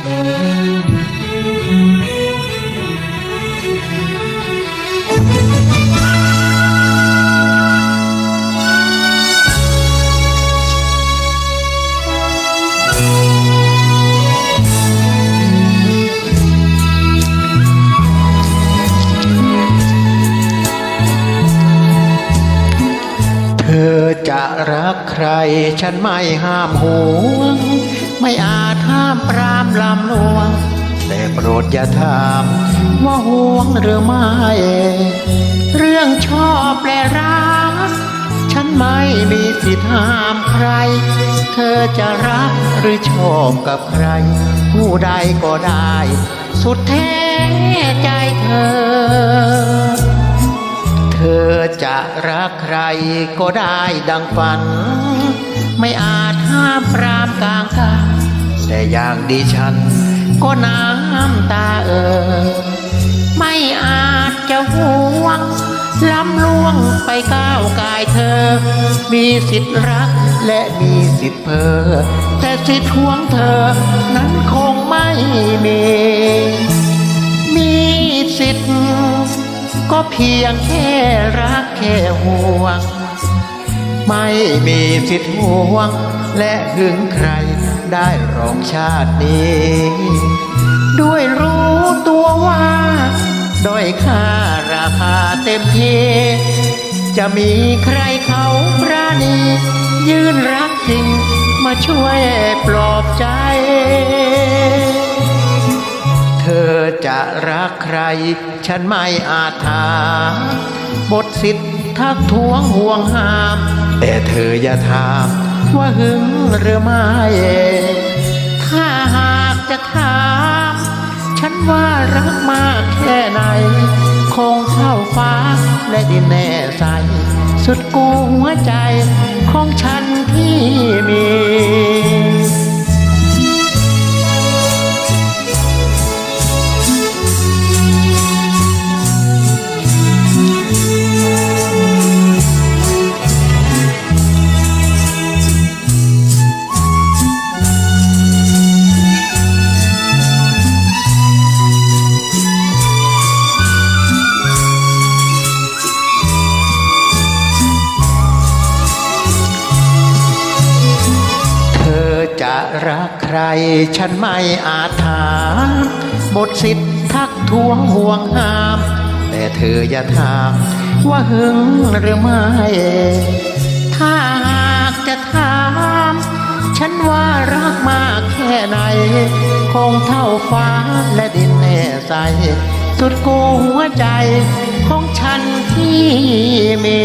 เธอจะรักใครฉันไม่ห้ามหวง ไม่อาจห้ามปรามลำลวง แต่โปรดอย่าถามว่าห่วงหรือไม่ เรื่องชอบและรัก ฉันไม่มีสิทธิ์ห้ามใคร เธอจะรักหรือชอบกับใคร ผู้ใดก็ได้ สุดแท้ใจเธอ เธอจะรักใครก็ได้ดังฝัน ไม่อาจห้ามปราม กลางกันแต่อย่างดิฉัน ก็น้ำตาเออ ไม่อาจจะห่วงล้ำล่วงไปก้าวกายเธอ มีสิทธิ์รักและมีสิทธิ์เพอแต่สิทธิ์ห่วงเธอ นั้นคงไม่มี มีสิทธิ์ก็เพียงแค่รักแค่ห่วง ไม่มีสิทธิ์ห่วง และหึงใครได้รองชาตินี้ ด้วยรู้ตัวว่าด้อยค่าราคาเต็มทีจะมีใครเขาปราณียืนรักจริงมาช่วยปลอบใจ เธอจะรักใคร ฉันไม่อาจถาบทสิทธิ์ทักท้วงห่วงห้าม แต่เธออย่าถามว่าหึงหรือไม่ ถ้าหากจะถาม ฉันว่ารักมากแค่ไหน คงเท่าฟ้าและดินแน่ใส สุดกูหัวใจของฉัน รักใครฉันไม่อาจถามหมดสิทธิ์ทักท้วงห่วงห้าม แต่เธออย่าถามว่าหึงหรือไม่ ถ้าหากจะถาม ฉันว่ารักมากแค่ไหน คงเท่าฟ้าและดินแน่ใสสุดกูหัวใจของฉันที่มี